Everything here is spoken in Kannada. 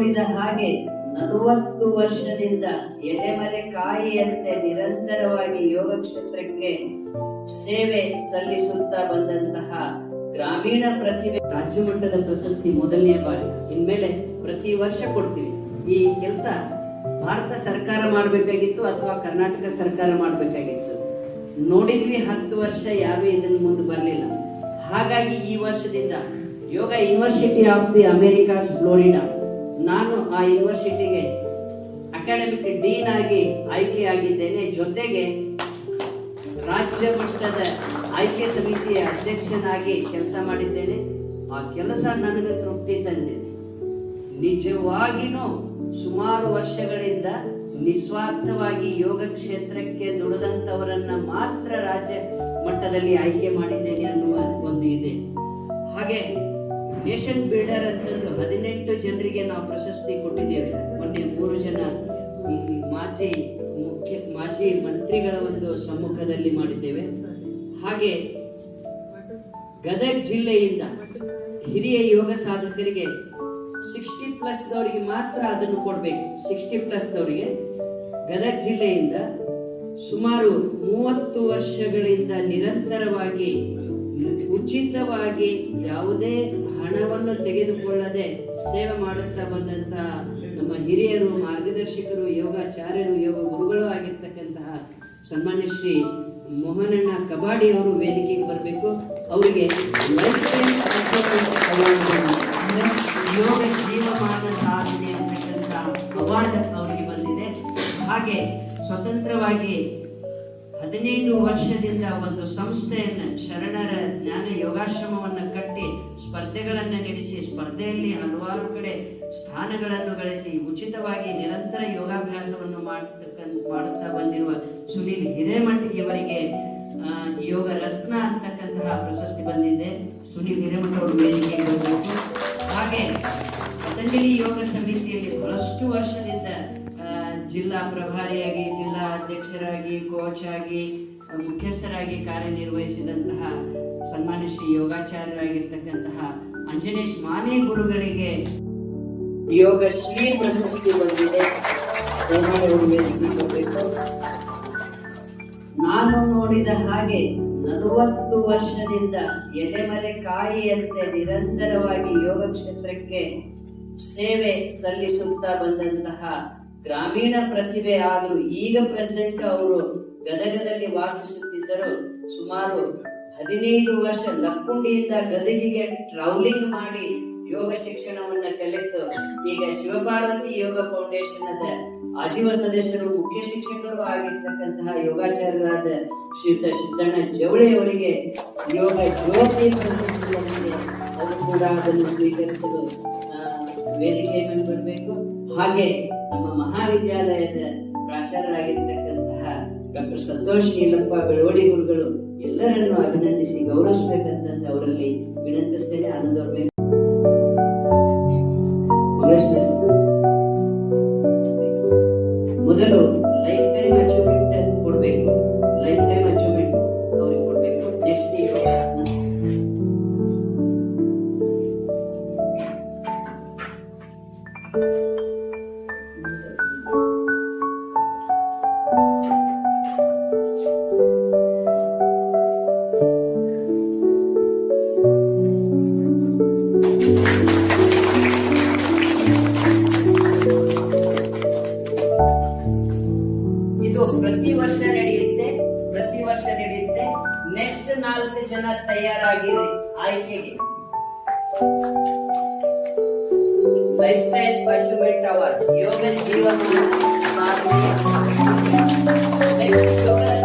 ನೋಡಿದ ಹಾಗೆ ನಲವತ್ತು ವರ್ಷದಿಂದ ಎಲೆಮರೆ ಕಾಯಿಯಂತೆ ನಿರಂತರವಾಗಿ ಯೋಗ ಕ್ಷೇತ್ರಕ್ಕೆ ಸೇವೆ ಸಲ್ಲಿಸುತ್ತಾ ಬಂದಂತಹ ಗ್ರಾಮೀಣ ಪ್ರತಿಭೆ ರಾಜ್ಯ ಮಟ್ಟದ ಪ್ರಶಸ್ತಿ ಮೊದಲನೇ ಬಾರಿ. ಇನ್ಮೇಲೆ ಪ್ರತಿ ವರ್ಷ ಕೊಡ್ತೀವಿ. ಈ ಕೆಲಸ ಭಾರತ ಸರ್ಕಾರ ಮಾಡಬೇಕಾಗಿತ್ತು ಅಥವಾ ಕರ್ನಾಟಕ ಸರ್ಕಾರ ಮಾಡಬೇಕಾಗಿತ್ತು. ನೋಡಿದ್ವಿ ಹತ್ತು ವರ್ಷ ಯಾರು ಇದನ್ನ ಮುಂದೆ ಬರಲಿಲ್ಲ. ಹಾಗಾಗಿ ಈ ವರ್ಷದಿಂದ yoga university of the Americas, Florida ನಾನು ಆ ಯೂನಿವರ್ಸಿಟಿಗೆ ಅಕಾಡೆಮಿಕ್ ಡೀನ್ ಆಗಿ ಆಯ್ಕೆಯಾಗಿದ್ದೇನೆ. ಜೊತೆಗೆ ರಾಜ್ಯ ಮಟ್ಟದ ಆಯ್ಕೆ ಸಮಿತಿಯ ಅಧ್ಯಕ್ಷನಾಗಿ ಕೆಲಸ ಮಾಡಿದ್ದೇನೆ. ಆ ಕೆಲಸ ನನಗೆ ತೃಪ್ತಿ ತಂದಿದೆ. ನಿಜವಾಗಿನೂ ಸುಮಾರು ವರ್ಷಗಳಿಂದ ನಿಸ್ವಾರ್ಥವಾಗಿ ಯೋಗ ಕ್ಷೇತ್ರಕ್ಕೆ ದುಡಿದಂಥವರನ್ನ ಮಾತ್ರ ರಾಜ್ಯ ಮಟ್ಟದಲ್ಲಿ ಆಯ್ಕೆ ಮಾಡಿದ್ದೇನೆ ಅನ್ನುವ ಒಂದು ಇದೆ. ಹಾಗೆ ನೇಷನ್ ಬಿಲ್ಡರ್ ಅಂತಂದು ಹದಿನೆಂಟು ಜನರಿಗೆ ನಾವು ಪ್ರಶಸ್ತಿ ಕೊಟ್ಟಿದ್ದೇವೆ. ಮೊನ್ನೆ ಮೂರು ಜನ ಮಾಜಿ ಮುಖ್ಯ, ಮಾಜಿ ಮಂತ್ರಿಗಳ ಒಂದು ಸಮ್ಮುಖದಲ್ಲಿ ಮಾಡಿದ್ದೇವೆ. ಹಾಗೆ ಗದಗ ಜಿಲ್ಲೆಯಿಂದ ಹಿರಿಯ ಯೋಗ ಸಾಧಕರಿಗೆ ಸಿಕ್ಸ್ಟಿ ಪ್ಲಸ್ದವರಿಗೆ ಮಾತ್ರ ಅದನ್ನು ಕೊಡಬೇಕು. ಸಿಕ್ಸ್ಟಿ ಪ್ಲಸ್ದವರಿಗೆ ಗದಗ ಜಿಲ್ಲೆಯಿಂದ ಸುಮಾರು ಮೂವತ್ತು ವರ್ಷಗಳಿಂದ ನಿರಂತರವಾಗಿ ಉಚಿತವಾಗಿ ಯಾವುದೇ ಹಣವನ್ನು ತೆಗೆದುಕೊಳ್ಳದೆ ಸೇವೆ ಮಾಡುತ್ತಾ ಬಂದಂತಹ ನಮ್ಮ ಹಿರಿಯರು, ಮಾರ್ಗದರ್ಶಕರು, ಯೋಗಾಚಾರ್ಯರು, ಯೋಗ ಗುರುಗಳು ಆಗಿರ್ತಕ್ಕಂತಹ ಸನ್ಮಾನ್ಯ ಶ್ರೀ ಮೋಹನಣ್ಣ ಕಬಾಡಿ ಅವರು ವೇದಿಕೆಗೆ ಬರಬೇಕು. ಅವರಿಗೆ ಯೋಗ ಜೀವಮಾನ ಸಾಧನೆ ಅಂತಕ್ಕಂಥ ಅವಾರ್ಡ್ ಅವರಿಗೆ ಬಂದಿದೆ. ಹಾಗೆ ಸ್ವತಂತ್ರವಾಗಿ ಹದಿನೈದು ವರ್ಷದಿಂದ ಒಂದು ಸಂಸ್ಥೆಯನ್ನು, ಶರಣರ ಜ್ಞಾನ ಯೋಗಾಶ್ರಮವನ್ನು ಕಟ್ಟಿ ಸ್ಪರ್ಧೆಗಳನ್ನು ನಡೆಸಿ, ಸ್ಪರ್ಧೆಯಲ್ಲಿ ಹಲವಾರು ಕಡೆ ಸ್ಥಾನಗಳನ್ನು ಗಳಿಸಿ ಉಚಿತವಾಗಿ ನಿರಂತರ ಯೋಗಾಭ್ಯಾಸವನ್ನು ಮಾಡತಕ್ಕಂಥ, ಮಾಡುತ್ತಾ ಬಂದಿರುವ ಸುನೀಲ್ ಹಿರೇಮಠಿಯವರಿಗೆ ಯೋಗ ರತ್ನ ಅಂತಕ್ಕಂತಹ ಪ್ರಶಸ್ತಿ ಬಂದಿದೆ. ಸುನೀಲ್ ಹಿರೇಮಠ ಅವರು ಬರಬೇಕು ಹಾಗೆ ಪತಂಜಲಿ ಯೋಗ ಸಮಿತಿಯಲ್ಲಿ ಬಹಳಷ್ಟು ವರ್ಷದಿಂದ ಜಿಲ್ಲಾ ಪ್ರಭಾರಿಯಾಗಿ ಅಧ್ಯಕ್ಷರಾಗಿ ಕೋಚ್ ಆಗಿ ಮುಖ್ಯಸ್ಥರಾಗಿ ಕಾರ್ಯನಿರ್ವಹಿಸಿದಂತಹ ಸನ್ಮಾನ್ಯ ಶ್ರೀ ಯೋಗಾಚಾರ್ಯರಾಗಿರ್ತಕ್ಕಂತಹ ಅಂಜನೇಶ್ ಮಾನೆ ಗುರುಗಳಿಗೆ ಯೋಗ ಶ್ರೀ ಪ್ರಶಸ್ತಿ ಬಂದಿದೆ. ನಾನು ನೋಡಿದ ಹಾಗೆ ನಲವತ್ತು ವರ್ಷದಿಂದ ಎಲೆಮರೆ ಕಾಯಿಯಂತೆ ನಿರಂತರವಾಗಿ ಯೋಗ ಕ್ಷೇತ್ರಕ್ಕೆ ಸೇವೆ ಸಲ್ಲಿಸುತ್ತಾ ಬಂದಂತಹ ಗ್ರಾಮೀಣ ಪ್ರತಿಭೆ ಆದರೂ ಈಗ ಪ್ರೆಸಿಡೆಂಟ್ ಅವರು ಗದಗದಲ್ಲಿ ವಾಸಿಸುತ್ತಿದ್ದರು. ಸುಮಾರು ಹದಿನೈದು ವರ್ಷ ಲಕ್ಕುಂಡಿಯಿಂದ ಗದಗಿಗೆ ಟ್ರಾವೆಲಿಂಗ್ ಮಾಡಿ ಯೋಗ ಶಿಕ್ಷಣವನ್ನ ಕಲಿತು. ಈಗ ಶಿವಪಾರ್ವತಿ ಯೋಗ ಫೌಂಡೇಶನ್ ಅದ ಆಜೀವ ಸದಸ್ಯರು ಮುಖ್ಯ ಶಿಕ್ಷಕರು ಆಗಿರ್ತಕ್ಕಂತಹ ಯೋಗಾಚಾರ್ಯರಾದ ಶ್ರೀಯುತ ಸಿದ್ದಣ್ಣ ಜವಳಿ ಅವರಿಗೆ ಯೋಗ ಜ್ಯೋತಿ. ಅವರು ಕೂಡ ಅದನ್ನು ಸ್ವೀಕರಿಸಲು ವೇದಿಕೆ ಮೇಲೆ ಬರಬೇಕು. ಹಾಗೆ ನಮ್ಮ ಮಹಾವಿದ್ಯಾಲಯದ ಪ್ರಾಚಾರ್ಯರಾಗಿರ್ತಕ್ಕಂತಹ ಡಾಕ್ಟರ್ ಸಂತೋಷ್ ನೀಲಪ್ಪ ಬೆಳವಡಿ ಗುರುಗಳು ಎಲ್ಲರನ್ನು ಅಭಿನಂದಿಸಿ ಗೌರವಿಸಬೇಕಂತಂದು ಅವರಲ್ಲಿ ವಿನಂತಿಸ್ತೇನೆ. ಆನಂದ ಅವ್ರ ಮೇಲೆ. ಮೊದಲು ಲೈಫ್ ಟೈಮ್ ಅಚೀವ್ಮೆಂಟ್ ಕೊಡಬೇಕು. ಲೈಫ್ ಟೈಮ್ ಅಚೀವ್ಮೆಂಟ್ ಅವ್ರಿಗೆ ಕೊಡಬೇಕು. ನೆಕ್ಸ್ಟ್ ಯೋಗ ಜನ ತಯಾರಾಗಿರಿ ಆಯ್ಕೆಗೆ ಲೈಫ್ ಟೈಮ್ ಅಚೀವ್ಮೆಂಟ್ ಅವಾರ್ಡ್ ಯೋಗ ಜೀವನ ಸಾಧನೆ. Next ಯೋಗ